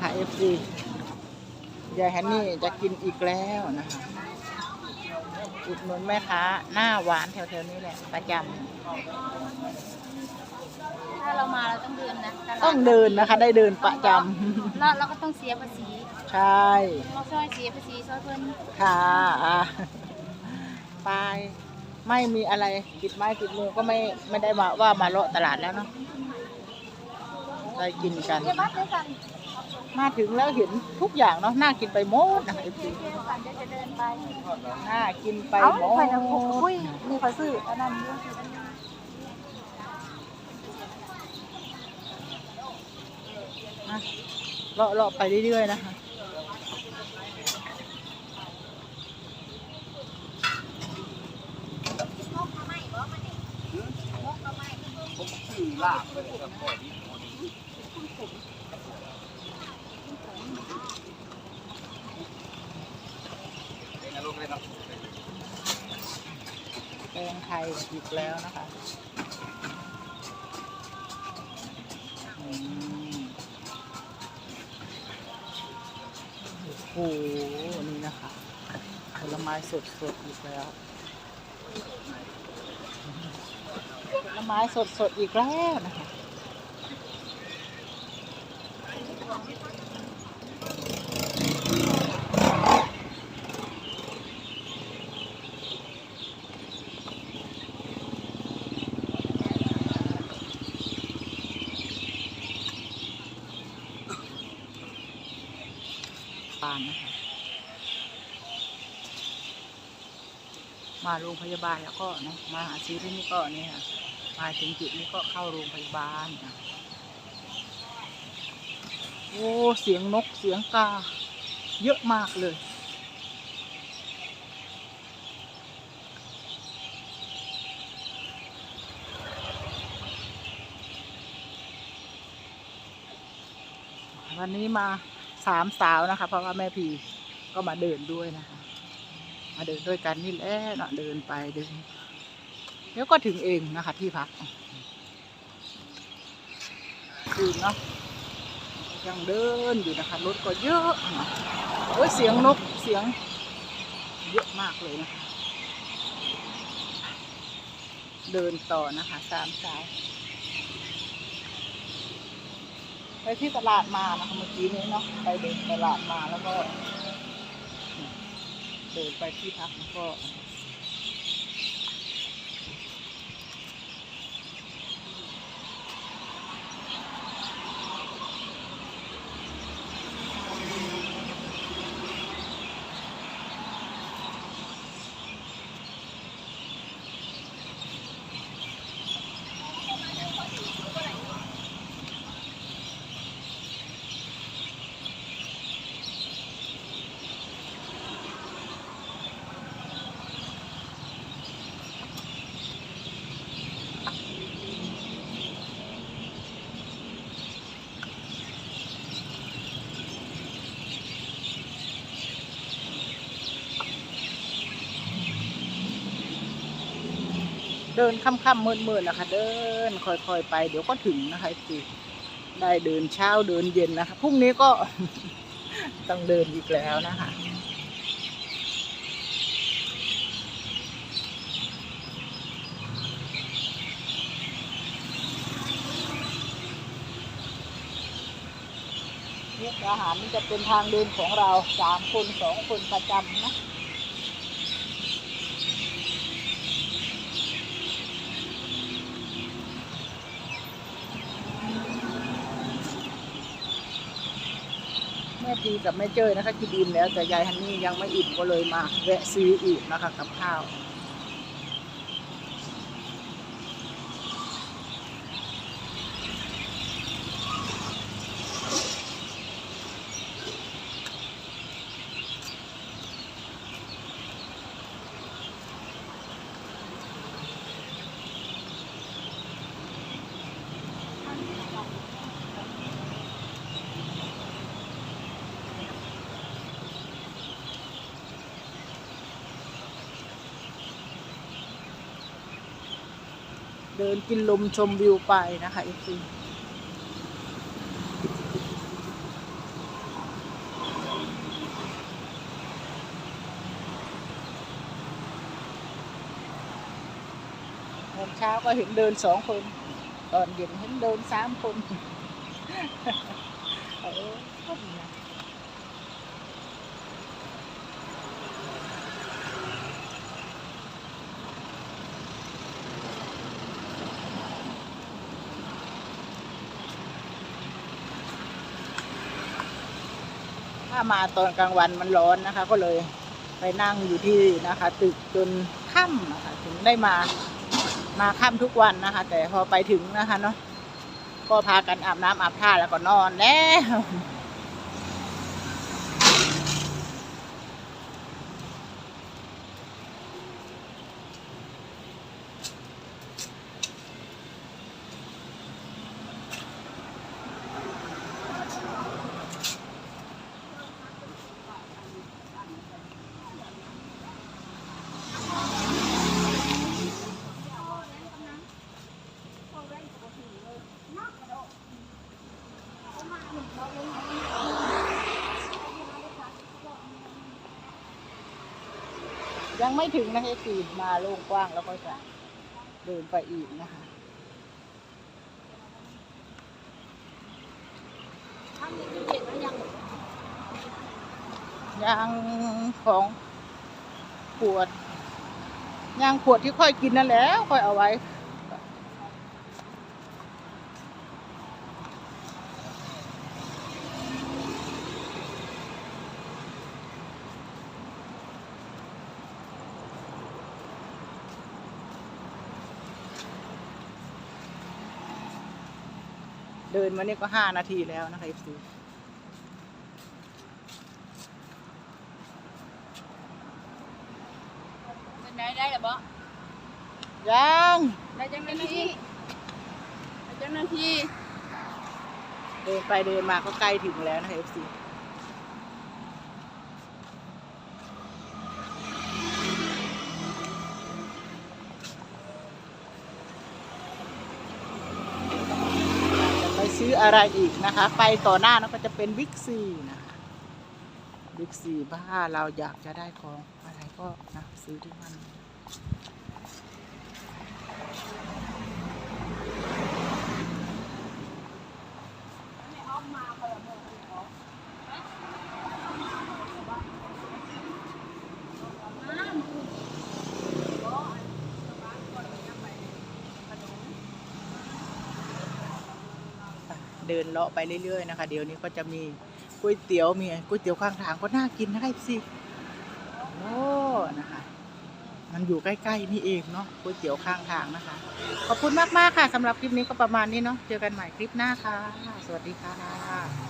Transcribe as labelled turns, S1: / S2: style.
S1: ค่ะ FC ยายฮันนี่จะกินอีกแล้วนะคะอุดหนุนแม่ค้าหน้าหวานแถวๆนี้แหละประจ
S2: ถ้าเรามาเราต้องเดินนะตลาำ
S1: ต้องเดินนะคะ ได้เดินประจ
S2: เราเราก็ต้องเสียภาษีำ
S1: ใช่
S2: เราช่วยเสียภาษีช่วยเพิ่น
S1: ค่ะอะไปไม่มีอะไรติดไม้ติดมือก็ไม่ไม่ได้มาว่ามาเลาะตลาดแล้วเนาะได้กินกัน
S2: เดี๋ยวบัดด้วยกัน
S1: มาถึงแล้วเห็นทุกอย่างเนาะน่ากินไปหมดนะคะ FC
S2: เดี๋ยวกันเดี๋ยวจะเดินไป
S1: น่ากินไป
S2: เอ้า
S1: หม
S2: ไปนะ
S1: ด
S2: อุ้ยมีเขาซื้ออันนั้นด้วย
S1: อะเลาะเลาะไปเรื่อยๆนะคะแตงไทยอีกแล้วนะคะโอ้โหนี่นะคะผลไม้สดสดๆอีกแล้วผลไม้สดสดๆอีกแล้วนะคะานนะคะ มาโรงพยาบาลแล้วก็นะมาหาซื้อที่นี่ก็นี่ค่ะ มาถึงจุดนี้ก็เข้าโรงพยาบาลนะโอ้เสียงนกเสียงกา เยอะมากเลยวันนี้มาามสาวนะคะ เพราะว่าแม่พีก็มาเดินด้วยนะคะ มาเดินด้วยกันนี่แหละเนาะเดินไปเดินเดี๋ยวก็ถึงเองนะคะ ที่พักคืนเนาะยังเดินอยู่นะคะรถก็เยอะโอ้ยเสียงนกเสียง เยอะมากเลยนะคะ เดินต่อนะคะสามสาว ไป ที่ตลาดมานะคะเมื่อกี้นี้เนาะไปเดินตลาดมาแล้วก็เดินไปที่พักแล้วก็ เดินค่ำๆมืดๆนะคะ เดินค่อยๆไป เดี๋ยวก็ถึงนะคะสิได้เดินเช้าเดินเย็นนะคะพรุ่งนี้ก็ต้องเดินอีกแล้วนะคะมุกอาหารนี่จะเป็นทางเดินของเราสามคนสองคนประจำนะ ม่พีกับแม่เจ้ยนะคะกินอิ่มแล้วแต่ยายฮันนี่ยังไม่อิ่มก็เลยมาแวะซื้ออีกนะคะกับข้าว เดินกินลมชมวิวไปนะคะเอฟซีตอนเช้าก็เห็นเดินสองคน ตอนเย็นเห็นเดินสามคน เออ ถ้ามาตอนกลางวันมันร้อนนะคะ ก็เลยไปนั่งอยู่ที่นะคะ ตึกจนค่ำนะคะถึงได้มามาค่ำทุกวันนะคะ แต่พอไปถึงนะคะเนาะก็พากันอาบน้ำอาบท่าแล้วก็นอนแล้ว ยังไม่ถึงนะเอซีมาโล่งกว้างแล้วก็จะเดินไปอีกนะคะยางของขวดยางขวดที่ค่อยกินนั่นแหล้วค่อยเอาไว้ ดินมานี่ก็ห้านาทีแล้วนะคะ FC
S2: เป็นได้ได้หรือบ่
S1: ยัง
S2: ได้จังนาทีได้จังนาที
S1: เดินไปเดินมาก็ใกล้ถึงแล้วนะคะ FC จะไปซื้ อะไรอีกนะคะ ไปต่อหน้านะก็จะเป็นบิ๊กซีนะคะบิ๊กซีบ้าเราอยากจะได้ของอะไรก็นะซื้อที่มัน เดินเลาะไปเรื่อย ๆ นะคะ เดี๋ยวนี้ก็จะมีก๋วยเตี๋ยวมีก๋วยเตี๋ยวข้างทางก็น่ากินนะคะสิโอ้นะคะ มันอยู่ใกล้ ๆ นี่เองเนาะก๋วยเตี๋ยวข้างทางนะคะ ขอบคุณมาก ๆ ค่ะสำหรับคลิปนี้ก็ประมาณนี้เนาะเจอกันใหม่คลิปหน้าค่ะ สวัสดีค่ะ